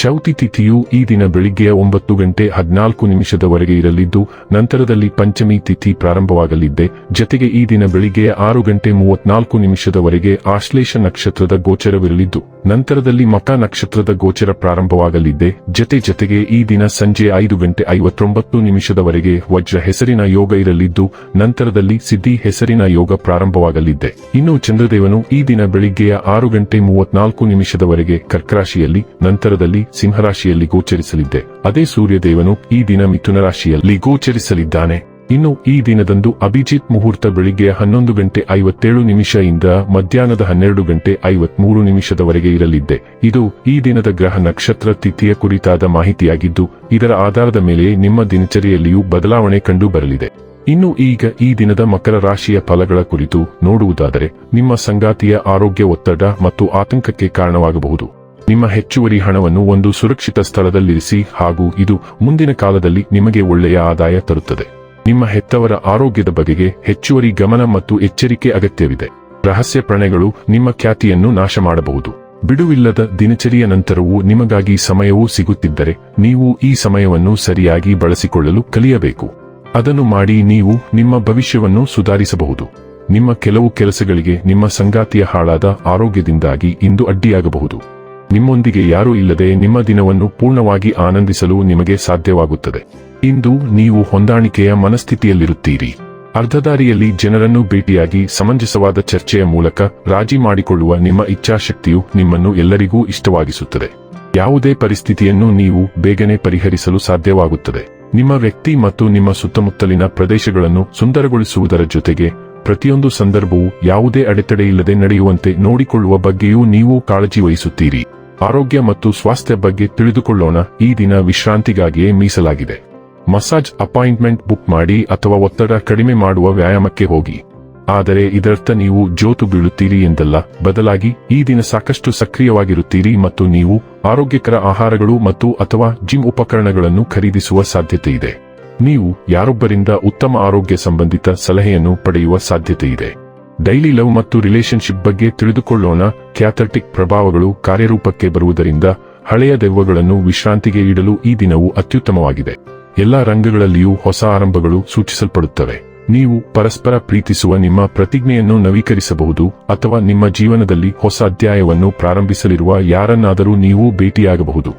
ಚೌತಿ ತಿಥಿಯು ಈ ದಿನ ಬೆಳಿಗ್ಗೆಯ ಒಂಬತ್ತು ಗಂಟೆ ಹದಿನಾಲ್ಕು ನಿಮಿಷದವರೆಗೆ ಇರಲಿದ್ದು, ನಂತರದಲ್ಲಿ ಪಂಚಮಿ ತಿಥಿ ಪ್ರಾರಂಭವಾಗಲಿದ್ದೆ. ಜತೆಗೆ ಈ ದಿನ ಬೆಳಿಗ್ಗೆಯ ಆರು ಗಂಟೆ ಮೂವತ್ನಾಲ್ಕು ನಿಮಿಷದವರೆಗೆ ಆಶ್ಲೇಷ ನಕ್ಷತ್ರದ ಗೋಚರವಿರಲಿದ್ದು, ನಂತರದಲ್ಲಿ ಮಕ ನಕ್ಷತ್ರದ ಗೋಚರ ಪ್ರಾರಂಭವಾಗಲಿದ್ದೆ. ಜತೆ ಜತೆಗೆ ಈ ದಿನ ಸಂಜೆ ಐದು ಗಂಟೆ ಐವತ್ತೊಂಬತ್ತು ನಿಮಿಷದವರೆಗೆ ವಜ್ರ ಹೆಸರಿನ ಯೋಗ ಇರಲಿದ್ದು, ನಂತರದಲ್ಲಿ ಸಿದ್ಧಿ ಹೆಸರಿನ ಯೋಗ ಪ್ರಾರಂಭವಾಗಲಿದ್ದೆ. ಇನ್ನು ಚಂದ್ರದೇವನು ಈ ದಿನ ಬೆಳಿಗ್ಗೆಯ ಆರು ಗಂಟೆ ಮೂವತ್ನಾಲ್ಕು ನಿಮಿಷದವರೆಗೆ ಕರ್ಕರಾಶಿಯಲ್ಲಿ, ನಂತರದಲ್ಲಿ ಸಿಂಹರಾಶಿಯಲ್ಲಿ ಗೋಚರಿಸಲಿದ್ದೆ. ಅದೇ ಸೂರ್ಯದೇವನು ಈ ದಿನ ಮಿಥುನ ರಾಶಿಯಲ್ಲಿ ಗೋಚರಿಸಲಿದ್ದಾನೆ. ಇನ್ನು ಈ ದಿನದಂದು ಅಭಿಜಿತ್ ಮುಹೂರ್ತ ಬೆಳಿಗ್ಗೆ ಹನ್ನೊಂದು ಗಂಟೆ ಐವತ್ತೇಳು ನಿಮಿಷ ಇಂದ ಮಧ್ಯಾಹ್ನದ ಹನ್ನೆರಡು ಗಂಟೆ ಐವತ್ಮೂರು ನಿಮಿಷದವರೆಗೆ ಇರಲಿದ್ದೆ. ಇದು ಈ ದಿನದ ಗ್ರಹ ನಕ್ಷತ್ರ ತಿಥಿಯ ಕುರಿತಾದ ಮಾಹಿತಿಯಾಗಿದ್ದು, ಇದರ ಆಧಾರದ ಮೇಲೆ ನಿಮ್ಮ ದಿನಚರಿಯಲ್ಲಿಯೂ ಬದಲಾವಣೆ ಕಂಡು ಬರಲಿದೆ. ಇನ್ನು ಈಗ ಈ ದಿನದ ಮಕರ ರಾಶಿಯ ಫಲಗಳ ಕುರಿತು ನೋಡುವುದಾದರೆ, ನಿಮ್ಮ ಸಂಗಾತಿಯ ಆರೋಗ್ಯ ಒತ್ತಡ ಮತ್ತು ಆತಂಕಕ್ಕೆ ಕಾರಣವಾಗಬಹುದು. ನಿಮ್ಮ ಹೆಚ್ಚುವರಿ ಹಣವನ್ನು ಒಂದು ಸುರಕ್ಷಿತ ಸ್ಥಳದಲ್ಲಿರಿಸಿ ಹಾಗೂ ಇದು ಮುಂದಿನ ಕಾಲದಲ್ಲಿ ನಿಮಗೆ ಒಳ್ಳೆಯ ಆದಾಯ ತರುತ್ತದೆ. ನಿಮ್ಮ ಹೆತ್ತವರ ಆರೋಗ್ಯದ ಬಗೆಗೆ ಹೆಚ್ಚುವರಿ ಗಮನ ಮತ್ತು ಎಚ್ಚರಿಕೆ ಅಗತ್ಯವಿದೆ. ರಹಸ್ಯ ಪ್ರಣಯಗಳು ನಿಮ್ಮ ಖ್ಯಾತಿಯನ್ನು ನಾಶ ಮಾಡಬಹುದು ಬಿಡುವಿಲ್ಲದ ದಿನಚರಿಯ ನಂತರವೂ ನಿಮಗಾಗಿ ಸಮಯವೂ ಸಿಗುತ್ತಿದ್ದರೆ ನೀವು ಈ ಸಮಯವನ್ನು ಸರಿಯಾಗಿ ಬಳಸಿಕೊಳ್ಳಲು ಕಲಿಯಬೇಕು. ಅದನ್ನು ಮಾಡಿ ನೀವು ನಿಮ್ಮ ಭವಿಷ್ಯವನ್ನು ಸುಧಾರಿಸಬಹುದು. ನಿಮ್ಮ ಕೆಲವು ಕೆಲಸಗಳಿಗೆ ನಿಮ್ಮ ಸಂಗಾತಿಯ ಹಾಳಾದ ಆರೋಗ್ಯದಿಂದಾಗಿ ಇಂದು ಅಡ್ಡಿಯಾಗಬಹುದು. ನಿಮ್ಮೊಂದಿಗೆ ಯಾರೂ ಇಲ್ಲದೆ ನಿಮ್ಮ ದಿನವನ್ನು ಪೂರ್ಣವಾಗಿ ಆನಂದಿಸಲು ನಿಮಗೆ ಸಾಧ್ಯವಾಗುತ್ತದೆ. ಇಂದು ನೀವು ಹೊಂದಾಣಿಕೆಯ ಮನಸ್ಥಿತಿಯಲ್ಲಿರುತ್ತೀರಿ. ಅರ್ಧದಾರಿಯಲ್ಲಿ ಜನರನ್ನು ಭೇಟಿಯಾಗಿ ಸಮಂಜಸವಾದ ಚರ್ಚೆಯ ಮೂಲಕ ರಾಜಿ ಮಾಡಿಕೊಳ್ಳುವ ನಿಮ್ಮ ಇಚ್ಛಾಶಕ್ತಿಯು ನಿಮ್ಮನ್ನು ಎಲ್ಲರಿಗೂ ಇಷ್ಟವಾಗಿಸುತ್ತದೆ. ಯಾವುದೇ ಪರಿಸ್ಥಿತಿಯನ್ನು ನೀವು ಬೇಗನೆ ಪರಿಹರಿಸಲು ಸಾಧ್ಯವಾಗುತ್ತದೆ. ನಿಮ್ಮ ವ್ಯಕ್ತಿ ಮತ್ತು ನಿಮ್ಮ ಸುತ್ತಮುತ್ತಲಿನ ಪ್ರದೇಶಗಳನ್ನು ಸುಂದರಗೊಳಿಸುವುದರ ಜೊತೆಗೆ ಪ್ರತಿಯೊಂದು ಸಂದರ್ಭವೂ ಯಾವುದೇ ಅಡೆತಡೆಯಿಲ್ಲದೆ ನಡೆಯುವಂತೆ ನೋಡಿಕೊಳ್ಳುವ ಬಗ್ಗೆಯೂ ನೀವು ಕಾಳಜಿ ವಹಿಸುತ್ತೀರಿ. ಆರೋಗ್ಯ ಮತ್ತು ಸ್ವಾಸ್ಥ್ಯ ಬಗ್ಗೆ ತಿಳಿದುಕೊಳ್ಳೋಣ. ಈ ದಿನ ವಿಶ್ರಾಂತಿಗಾಗಿಯೇ ಮೀಸಲಾಗಿದೆ. ಮಸಾಜ್ ಅಪಾಯಿಂಟ್ಮೆಂಟ್ ಬುಕ್ ಮಾಡಿ ಅಥವಾ ಒತ್ತಡ ಕಡಿಮೆ ಮಾಡುವ ವ್ಯಾಯಾಮಕ್ಕೆ ಹೋಗಿ. ಆದರೆ ಇದರರ್ಥ ನೀವು ಜೋತು ಬೀಳುತ್ತೀರಿ ಎಂದಲ್ಲ. ಬದಲಾಗಿ, ಈ ದಿನ ಸಾಕಷ್ಟು ಸಕ್ರಿಯವಾಗಿರುತ್ತೀರಿ ಮತ್ತು ನೀವು ಆರೋಗ್ಯಕರ ಆಹಾರಗಳು ಮತ್ತು ಅಥವಾ ಜಿಮ್ ಉಪಕರಣಗಳನ್ನು ಖರೀದಿಸುವ ಸಾಧ್ಯತೆ ಇದೆ. ನೀವು ಯಾರೊಬ್ಬರಿಂದ ಉತ್ತಮ ಆರೋಗ್ಯ ಸಂಬಂಧಿತ ಸಲಹೆಯನ್ನು ಪಡೆಯುವ ಸಾಧ್ಯತೆ ಇದೆ. ಡೈಲಿ ಲವ್ ಮತ್ತು ರಿಲೇಶನ್ಶಿಪ್ ಬಗ್ಗೆ ತಿಳಿದುಕೊಳ್ಳೋಣ. ಕ್ಯಾಥರ್ಟಿಕ್ ಪ್ರಭಾವಗಳು ಕಾರ್ಯರೂಪಕ್ಕೆ ಬರುವುದರಿಂದ ಹಳೆಯ ದೆವ್ವಗಳನ್ನು ವಿಶ್ರಾಂತಿಗೆ ಇಡಲು ಈ ದಿನವು ಅತ್ಯುತ್ತಮವಾಗಿದೆ. ಎಲ್ಲಾ ರಂಗಗಳಲ್ಲಿಯೂ ಹೊಸ ಆರಂಭಗಳು ಸೂಚಿಸಲ್ಪಡುತ್ತವೆ. ನೀವು ಪರಸ್ಪರ ಪ್ರೀತಿಸುವ ನಿಮ್ಮ ಪ್ರತಿಜ್ಞೆಯನ್ನು ನವೀಕರಿಸಬಹುದು ಅಥವಾ ನಿಮ್ಮ ಜೀವನದಲ್ಲಿ ಹೊಸ ಅಧ್ಯಾಯವನ್ನು ಪ್ರಾರಂಭಿಸಲಿರುವ ಯಾರನ್ನಾದರೂ ನೀವು ಭೇಟಿಯಾಗಬಹುದು.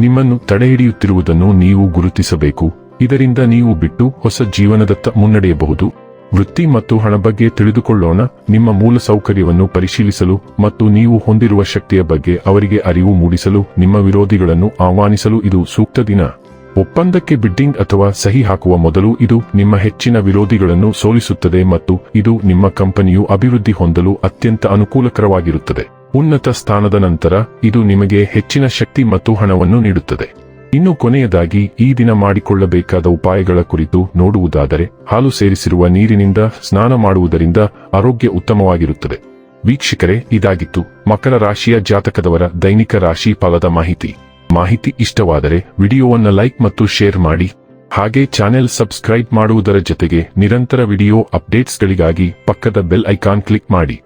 ನಿಮ್ಮನ್ನು ತಡೆಹಿಡಿಯುತ್ತಿರುವುದನ್ನು ನೀವು ಗುರುತಿಸಬೇಕು. ಇದರಿಂದ ನೀವು ಬಿಟ್ಟು ಹೊಸ ಜೀವನದತ್ತ ಮುನ್ನಡೆಯಬಹುದು. ವೃತ್ತಿ ಮತ್ತು ಹಣ ಬಗ್ಗೆ ತಿಳಿದುಕೊಳ್ಳೋಣ. ನಿಮ್ಮ ಮೂಲ ಸೌಕರ್ಯವನ್ನು ಪರಿಶೀಲಿಸಲು ಮತ್ತು ನೀವು ಹೊಂದಿರುವ ಶಕ್ತಿಯ ಬಗ್ಗೆ ಅವರಿಗೆ ಅರಿವು ಮೂಡಿಸಲು ನಿಮ್ಮ ವಿರೋಧಿಗಳನ್ನು ಆಹ್ವಾನಿಸಲು ಇದು ಸೂಕ್ತ ದಿನ. ಒಪ್ಪಂದಕ್ಕೆ ಬಿಡ್ಡಿಂಗ್ ಅಥವಾ ಸಹಿ ಹಾಕುವ ಮೊದಲು ಇದು ನಿಮ್ಮ ಹೆಚ್ಚಿನ ವಿರೋಧಿಗಳನ್ನು ಸೋಲಿಸುತ್ತದೆ ಮತ್ತು ಇದು ನಿಮ್ಮ ಕಂಪನಿಯು ಅಭಿವೃದ್ಧಿ ಹೊಂದಲು ಅತ್ಯಂತ ಅನುಕೂಲಕರವಾಗಿರುತ್ತದೆ. ಉನ್ನತ ಸ್ಥಾನದ ನಂತರ ಇದು ನಿಮಗೆ ಹೆಚ್ಚಿನ ಶಕ್ತಿ ಮತ್ತು ಹಣವನ್ನು ನೀಡುತ್ತದೆ. ಇನ್ನು ಕೊನೆಯದಾಗಿ ಈ ದಿನ ಮಾಡಿಕೊಳ್ಳಬೇಕಾದ ಉಪಾಯಗಳ ಕುರಿತು ನೋಡುವುದಾದರೆ ಹಾಲು ಸೇರಿಸಿರುವ ನೀರಿನಿಂದ ಸ್ನಾನ ಮಾಡುವುದರಿಂದ ಆರೋಗ್ಯ ಉತ್ತಮವಾಗಿರುತ್ತದೆ. ವೀಕ್ಷಕರೇ, ಇದಾಗಿತ್ತು ಮಕರ ರಾಶಿಯ ಜಾತಕದವರ ದೈನಿಕ ರಾಶಿ ಫಲದ ಮಾಹಿತಿ. ಮಾಹಿತಿ ಇಷ್ಟವಾದರೆ ವಿಡಿಯೋವನ್ನು ಲೈಕ್ ಮತ್ತು ಶೇರ್ ಮಾಡಿ. ಹಾಗೆ ಚಾನೆಲ್ ಸಬ್ಸ್ಕ್ರೈಬ್ ಮಾಡುವುದರ ಜೊತೆಗೆ ನಿರಂತರ ವಿಡಿಯೋ ಅಪ್ಡೇಟ್ಸ್ಗಳಿಗಾಗಿ ಪಕ್ಕದ ಬೆಲ್ ಐಕಾನ್ ಕ್ಲಿಕ್ ಮಾಡಿ.